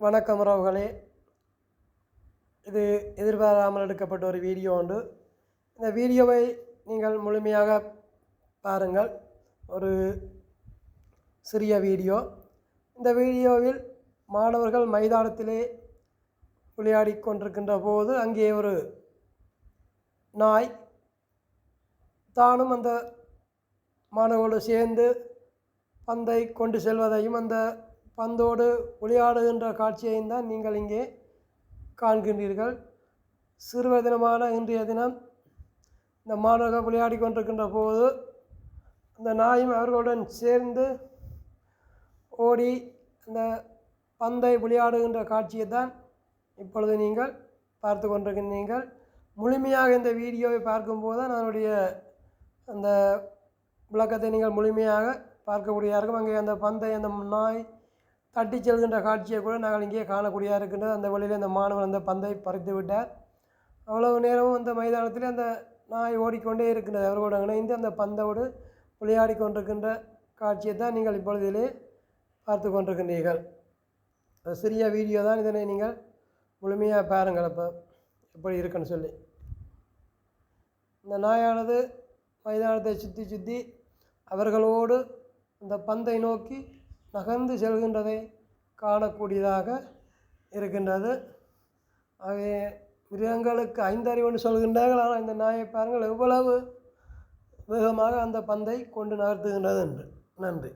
வணக்கம் உறவுகளே. இது எதிர்பாராமல் எடுக்கப்பட்ட ஒரு வீடியோ உண்டு. இந்த வீடியோவை நீங்கள் முழுமையாக பாருங்கள். ஒரு சிறிய வீடியோ. இந்த வீடியோவில் மாணவர்கள் மைதானத்திலே விளையாடி கொண்டிருக்கின்ற போது அங்கே ஒரு நாய் தானும் அந்த மாணவர்களோடு சேர்ந்து பந்தை கொண்டு செல்வதையும் அந்த பந்தோடு விளையாடுகின்ற காட்சியையும் தான் நீங்கள் இங்கே காண்கின்றீர்கள். சிறுவர் தினமான இன்றைய தினம் இந்த மாணவர்கள் விளையாடி கொண்டிருக்கின்ற போது அந்த நாயும் அவர்களுடன் சேர்ந்து ஓடி அந்த பந்தை விளையாடுகின்ற காட்சியை தான் இப்பொழுது நீங்கள் பார்த்து கொண்டிருக்கின்றீர்கள். முழுமையாக இந்த வீடியோவை பார்க்கும்போது தான் அதனுடைய அந்த விளக்கத்தை நீங்கள் முழுமையாக பார்க்கக்கூடியதாக இருக்கும் அங்கே அந்த பந்தை அந்த நாய் தட்டி செல்கின்ற காட்சியை கூட நாங்கள் இங்கே காணக்கூடியதாக இருக்கின்றது. அந்த வழியில் அந்த மாணவன் அந்த பந்தை பறித்து விட்டார். அவ்வளவு நேரமும் அந்த மைதானத்தில் அந்த நாய் ஓடிக்கொண்டே இருக்கின்றது. அவர்களோடு இணைந்து அந்த பந்தோடு விளையாடி கொண்டிருக்கின்ற காட்சியை தான் நீங்கள் இப்பொழுதிலே பார்த்து கொண்டிருக்கின்றீர்கள். அது சிறிய வீடியோ தான். இதனை நீங்கள் முழுமையாக பாருங்கள். அப்போ எப்படி இருக்குன்னு சொல்லி. இந்த நாயானது மைதானத்தை சுற்றி சுற்றி அவர்களோடு அந்த பந்தை நோக்கி நகர்ந்து செல்கின்றதை காணக்கூடியதாக இருக்கின்றது. ஆகவே மிருகங்களுக்கு ஐந்தறிவுன்னு சொல்கின்றார்கள். ஆனால் இந்த நாயை பாருங்கள் எவ்வளவு வேகமாக அந்த பந்தை கொண்டு நகர்த்துகின்றது என்று. நன்றி.